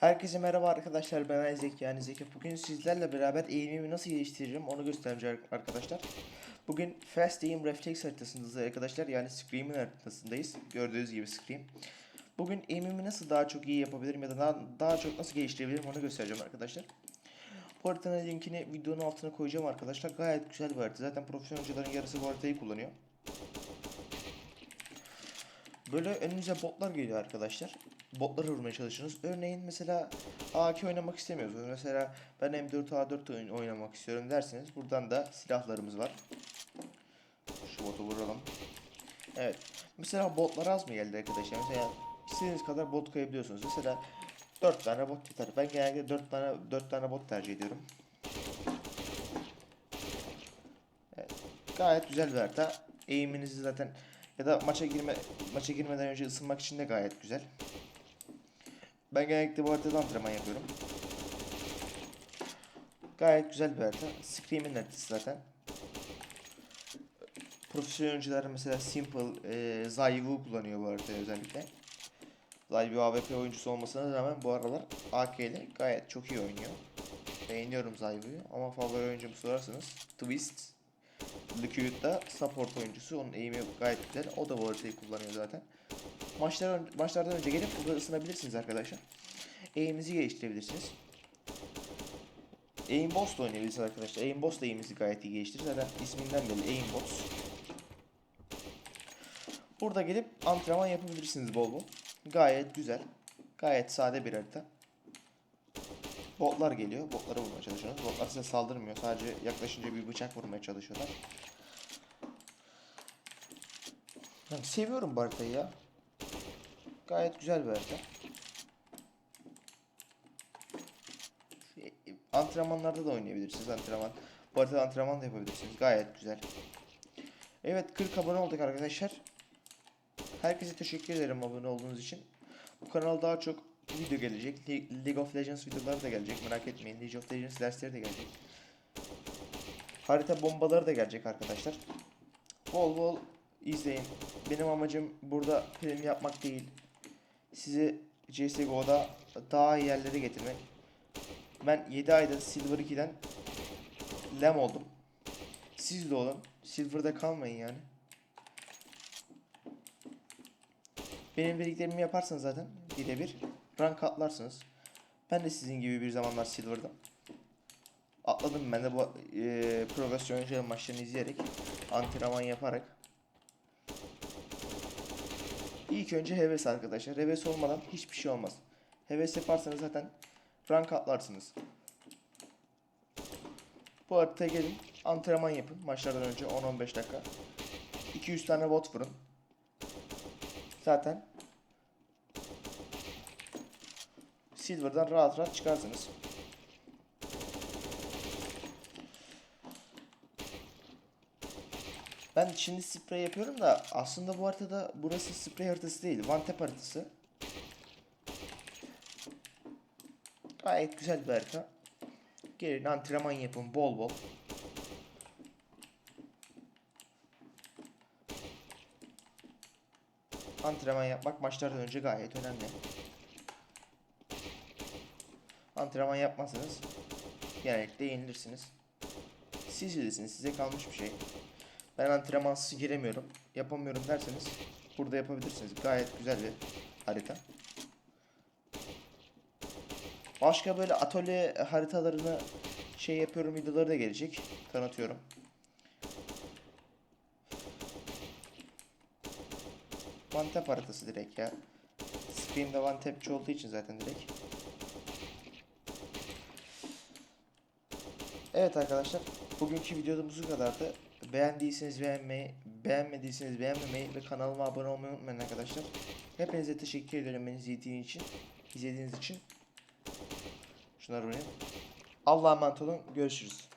Herkese merhaba arkadaşlar ben Zeki yani Zeki. Bugün sizlerle beraber eğimimi nasıl geliştiririm onu göstereceğim arkadaşlar. Bugün Fast Aim Reflex haritasındayız arkadaşlar yani Scream'in haritasındayız. Gördüğünüz gibi Scream. Bugün eğimimi nasıl daha çok iyi yapabilirim ya da daha, daha çok nasıl geliştirebilirim onu göstereceğim arkadaşlar. Bu haritanın linkini videonun altına koyacağım arkadaşlar. Gayet güzel bir harita. Zaten profesyonel oyuncuların yarısı bu haritayı kullanıyor. Böyle önünüze botlar geliyor arkadaşlar. Botları vurmaya çalışıyorsunuz. Örneğin mesela AK oynamak istemiyorsunuz. Mesela ben M4A4 oyun oynamak istiyorum derseniz buradan da silahlarımız var. Şu botu vuralım. Evet. Mesela botlar az mı geldi arkadaşlar? Mesela istediğiniz kadar bot koyabiliyorsunuz. Mesela 4 tane bot yeter. Ben genelde 4 tane 4 tane bot tercih ediyorum. Evet. Gayet güzel bir harita. Eğiminizi zaten ya da maça girme maça girmeden önce ısınmak için de gayet güzel. Ben genellikle bu haritada antrenman yapıyorum. Gayet güzel bir harita. Scream'in haritası zaten. Profesyonel oyuncular mesela Simple, e, Zayvu kullanıyor bu haritayı özellikle. Zayvu AWP oyuncusu olmasına rağmen bu aralar AK ile gayet çok iyi oynuyor. Beğeniyorum Zayvu'yu ama favori oyuncumu sorarsanız Twist, Liquid'da support oyuncusu. Onun eğimi gayet güzel. O da bu kullanıyor zaten. Maçlar, maçlardan önce gelip burada ısınabilirsiniz arkadaşlar. Eğiminizi geliştirebilirsiniz. Aim boss da oynayabilirsiniz arkadaşlar. Aim boss da eğiminizi gayet iyi geliştirir. Zaten isminden belli aim boss. Burada gelip antrenman yapabilirsiniz bol bol. Gayet güzel. Gayet sade bir harita. Botlar geliyor. Botlara vurmaya çalışıyorsunuz. Botlar size saldırmıyor. Sadece yaklaşınca bir bıçak vurmaya çalışıyorlar. Yani seviyorum bu ya. Gayet güzel bir harita. E, Antrenmanlarda da oynayabilirsiniz. Antrenman. Bu haritada antrenman da yapabilirsiniz. Gayet güzel. Evet 40 abone olduk arkadaşlar. Herkese teşekkür ederim abone olduğunuz için. Bu kanal daha çok video gelecek. Le- League of Legends videoları da gelecek. Merak etmeyin. League of Legends dersleri de gelecek. Harita bombaları da gelecek arkadaşlar. Bol bol izleyin. Benim amacım burada prim yapmak değil. Sizi CSGO'da daha iyi yerlere getirmek. Ben 7 ayda Silver 2'den lem oldum. Siz de olun. Silver'da kalmayın yani. Benim dediklerimi yaparsanız zaten birebir rank atlarsınız. Ben de sizin gibi bir zamanlar Silver'dım. Atladım ben de bu e, profesyonel maçlarını izleyerek, antrenman yaparak. İlk önce heves arkadaşlar. Heves olmadan hiçbir şey olmaz. Heves yaparsanız zaten rank atlarsınız. Bu haritaya gelin, antrenman yapın maçlardan önce 10-15 dakika. 200 tane bot vurun. Zaten Silver'dan rahat rahat çıkarsınız. Ben şimdi sprey yapıyorum da aslında bu haritada burası sprey haritası değil. One tap haritası. Gayet güzel bir harita. Gelin antrenman yapın bol bol. Antrenman yapmak maçlardan önce gayet önemli. Antrenman yapmazsanız genellikle yenilirsiniz. Siz bilirsiniz size kalmış bir şey. Ben antrenmansız giremiyorum. Yapamıyorum derseniz burada yapabilirsiniz. Gayet güzel bir harita. Başka böyle atölye haritalarını şey yapıyorum videoları da gelecek. Tanıtıyorum. Tap haritası direkt ya. Scream'de tapçı olduğu için zaten direkt. Evet arkadaşlar. Bugünkü videomuz bu kadardı. Beğendiyseniz beğenmeyi, beğenmediyseniz beğenmemeyi ve kanalıma abone olmayı unutmayın arkadaşlar. Hepinize teşekkür ederim beni izlediğiniz için. izlediğiniz için. Şunları vurayım. Allah'a emanet olun. Görüşürüz.